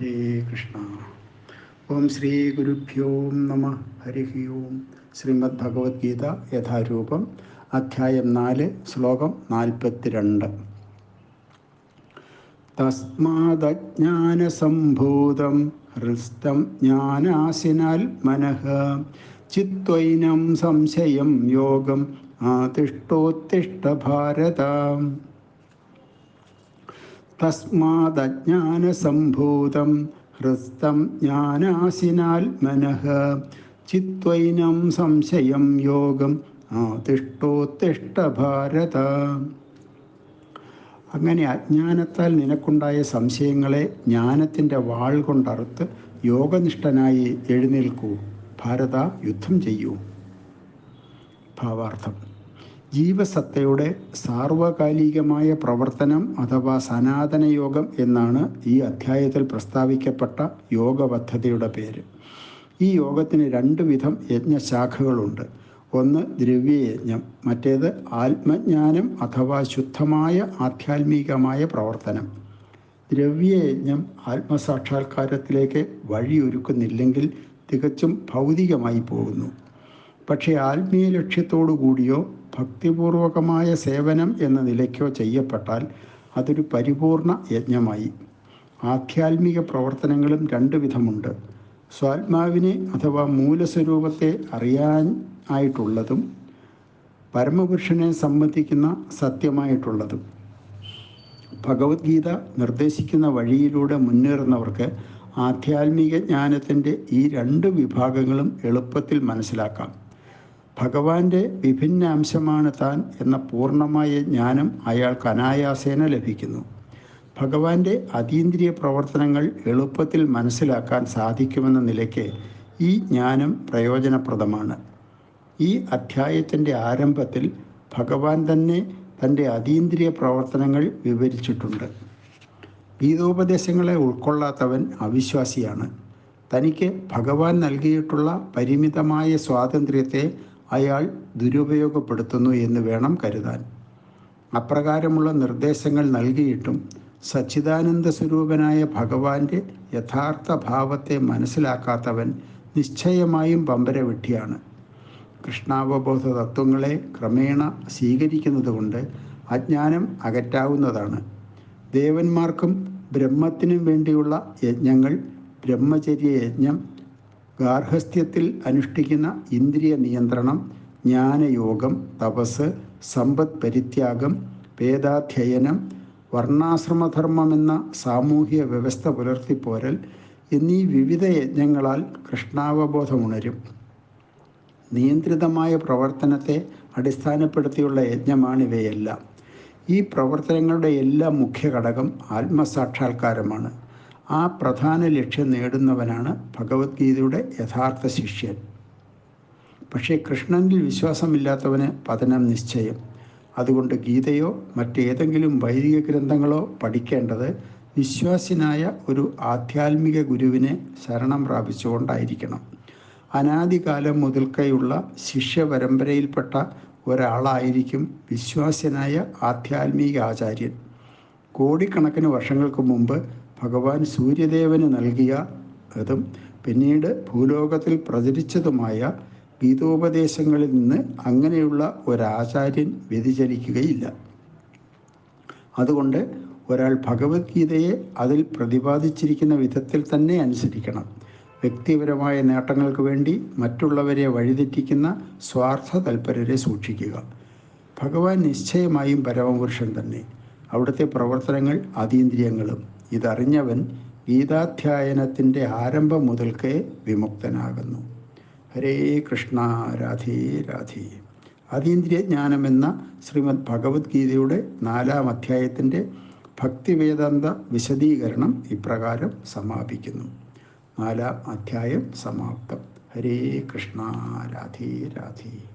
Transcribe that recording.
ഹരേ കൃഷ്ണ. ഓം ശ്രീ ഗുരുഭ്യോ നമ. ഹരി ഓം. ശ്രീമദ് ഭഗവത്ഗീത യഥാരൂപം അധ്യായം നാല് ശ്ലോകം നാൽപ്പത്തിരണ്ട്. തസ്മാദജ്ഞാനസംഭൂതം ഹൃസ്തം ജ്ഞാനാസിനാൽ മനഃ. ചിത്വൈനം സംശയം യോഗം ആതിഷ്ടോത്തിഷ്ട ഭാരത തസ്മാദജ്ഞാനസംഭൂതം ഹൃസ്തം ജ്ഞാനാശിനാൽ മനഃ ചിത്വൈനം സംശയം യോഗം ആതിഷ്ടോത്തിഷ്ടഭാരത അങ്ങനെ അജ്ഞാനത്താൽ നിനക്കുണ്ടായ സംശയങ്ങളെ ജ്ഞാനത്തിന്റെ വാൾ കൊണ്ടറുത്ത് യോഗനിഷ്ഠനായി എഴുന്നേൽക്കൂ. ഭാരത യുദ്ധം ചെയ്യൂ. ഭാവാർത്ഥം. ജീവസത്തയുടെ സാർവകാലികമായ പ്രവർത്തനം അഥവാ സനാതന യോഗം എന്നാണ് ഈ അധ്യായത്തിൽ പ്രസ്താവിക്കപ്പെട്ട യോഗ പദ്ധതിയുടെ പേര്. ഈ യോഗത്തിന് രണ്ട് വിധം യജ്ഞശാഖകളുണ്ട്. ഒന്ന് ദ്രവ്യയജ്ഞം മറ്റേത് ആത്മജ്ഞാനം അഥവാ ശുദ്ധമായ ആധ്യാത്മികമായ പ്രവർത്തനം. ദ്രവ്യയജ്ഞം ആത്മസാക്ഷാത്കാരത്തിലേക്ക് വഴിയൊരുക്കുന്നില്ലെങ്കിൽ തികച്ചും ഭൗതികമായി പോകുന്നു. പക്ഷേ ആത്മീയ ലക്ഷ്യത്തോടു കൂടിയോ ഭക്തിപൂർവകമായ സേവനം എന്ന നിലയ്ക്കോ ചെയ്യപ്പെട്ടാൽ അതൊരു പരിപൂർണ യജ്ഞമായി. ആധ്യാത്മിക പ്രവർത്തനങ്ങളും രണ്ട് വിധമുണ്ട്. സ്വാത്മാവിനെ അഥവാ മൂലസ്വരൂപത്തെ അറിയാൻ ആയിട്ടുള്ളതും പരമപുരുഷനെ സംബന്ധിക്കുന്ന സത്യമായിട്ടുള്ളതും. ഭഗവത്ഗീത നിർദ്ദേശിക്കുന്ന വഴിയിലൂടെ മുന്നേറുന്നവർക്ക് ആധ്യാത്മിക ജ്ഞാനത്തിന്റെ ഈ രണ്ട് വിഭാഗങ്ങളും എളുപ്പത്തിൽ മനസ്സിലാക്കാം. ഭഗവാന്റെ വിഭിന്ന അംശമാണ് താൻ എന്ന പൂർണമായ ജ്ഞാനം അയാൾക്ക് അനായാസേന ലഭിക്കുന്നു. ഭഗവാന്റെ അതീന്ദ്രിയ പ്രവർത്തനങ്ങൾ എളുപ്പത്തിൽ മനസ്സിലാക്കാൻ സാധിക്കുമെന്ന നിലയ്ക്ക് ഈ ജ്ഞാനം പ്രയോജനപ്രദമാണ്. ഈ അധ്യായത്തിന്റെ ആരംഭത്തിൽ ഭഗവാൻ തന്നെ തന്റെ അതീന്ദ്രിയ പ്രവർത്തനങ്ങൾ വിവരിച്ചിട്ടുണ്ട്. ഗീതോപദേശങ്ങളെ ഉൾക്കൊള്ളാത്തവൻ അവിശ്വാസിയാണ്. തനിക്ക് ഭഗവാൻ നൽകിയിട്ടുള്ള പരിമിതമായ സ്വാതന്ത്ര്യത്തെ അയാൾ ദുരുപയോഗപ്പെടുത്തുന്നു എന്ന് വേണം കരുതാൻ. അപ്രകാരമുള്ള നിർദ്ദേശങ്ങൾ നൽകിയിട്ടും സച്ചിദാനന്ദ സ്വരൂപനായ ഭഗവാന്റെ യഥാർത്ഥ ഭാവത്തെ മനസ്സിലാക്കാത്തവൻ നിശ്ചയമായും പമ്പരവിട്ടിയാണ് കൃഷ്ണാവബോധ തത്വങ്ങളെ ക്രമേണ സ്വീകരിക്കുന്നതുകൊണ്ട് അജ്ഞാനം അകറ്റാവുന്നതാണ്. ദേവന്മാർക്കും ബ്രഹ്മത്തിനും വേണ്ടിയുള്ള യജ്ഞങ്ങൾ ബ്രഹ്മചര്യ യജ്ഞം ഗാർഹസ്ഥ്യത്തിൽ അനുഷ്ഠിക്കുന്ന ഇന്ദ്രിയ നിയന്ത്രണം ജ്ഞാനയോഗം തപസ് സമ്പദ് പരിത്യാഗം വേദാധ്യയനം വർണാശ്രമധർമ്മമെന്ന സാമൂഹ്യ വ്യവസ്ഥ പുലർത്തിപ്പോരൽ എന്നീ വിവിധ യജ്ഞങ്ങളാൽ കൃഷ്ണാവബോധമുണരും നിയന്ത്രിതമായ പ്രവർത്തനത്തെ അടിസ്ഥാനപ്പെടുത്തിയുള്ള യജ്ഞമാണിവയെല്ലാം. ഈ പ്രവർത്തനങ്ങളുടെ എല്ലാ മുഖ്യ ഘടകം ആത്മസാക്ഷാത്കാരമാണ്. ആ പ്രധാന ലക്ഷ്യം നേടുന്നവനാണ് ഭഗവത്ഗീതയുടെ യഥാർത്ഥ ശിഷ്യൻ. പക്ഷേ കൃഷ്ണനിൽ വിശ്വാസമില്ലാത്തവന് പതനം നിശ്ചയം. അതുകൊണ്ട് ഗീതയോ മറ്റേതെങ്കിലും വൈദിക ഗ്രന്ഥങ്ങളോ പഠിക്കേണ്ടത് വിശ്വാസിനായ ഒരു ആധ്യാത്മിക ഗുരുവിനെ ശരണം പ്രാപിച്ചുകൊണ്ടായിരിക്കണം. അനാദികാലം മുതൽക്കയുള്ള ശിഷ്യ പരമ്പരയിൽപ്പെട്ട ഒരാളായിരിക്കും വിശ്വാസ്യനായ ആധ്യാത്മിക ആചാര്യൻ. കോടിക്കണക്കിന് വർഷങ്ങൾക്ക് മുമ്പ് ഭഗവാൻ സൂര്യദേവന് നൽകിയ അതും പിന്നീട് ഭൂലോകത്തിൽ പ്രചരിച്ചതുമായ ഗീതോപദേശങ്ങളിൽ നിന്ന് അങ്ങനെയുള്ള ഒരാചാര്യൻ വ്യതിചരിക്കുകയില്ല അതുകൊണ്ട് ഒരാൾ ഭഗവത്ഗീതയെ അതിൽ പ്രതിപാദിച്ചിരിക്കുന്ന വിധത്തിൽ തന്നെ അനുസരിക്കണം. വ്യക്തിപരമായ നേട്ടങ്ങൾക്ക് വേണ്ടി മറ്റുള്ളവരെ വഴിതെറ്റിക്കുന്ന സ്വാർത്ഥ തൽപരരെ സൂക്ഷിക്കുക. ഭഗവാൻ നിശ്ചയമായും പരമപുരുഷൻ തന്നെ. അവിടുത്തെ പ്രവർത്തനങ്ങൾ അതീന്ദ്രിയങ്ങളും ഇതറിഞ്ഞവൻ ഗീതാധ്യായനത്തിന്റെ ആരംഭം മുതൽക്കേ വിമുക്തനാകുന്നു. ഹരേ കൃഷ്ണ രാധേ രാധേ. അതീന്ദ്രിയജ്ഞാനം എന്ന ശ്രീമദ് ഭഗവത്ഗീതയുടെ നാലാം അധ്യായത്തിന്റെ ഭക്തിവേദാന്ത വിശദീകരണം ഇപ്രകാരം സമാപിക്കുന്നു. നാലാം അധ്യായം സമാപ്തം. ഹരേ കൃഷ്ണ രാധേ രാധേ.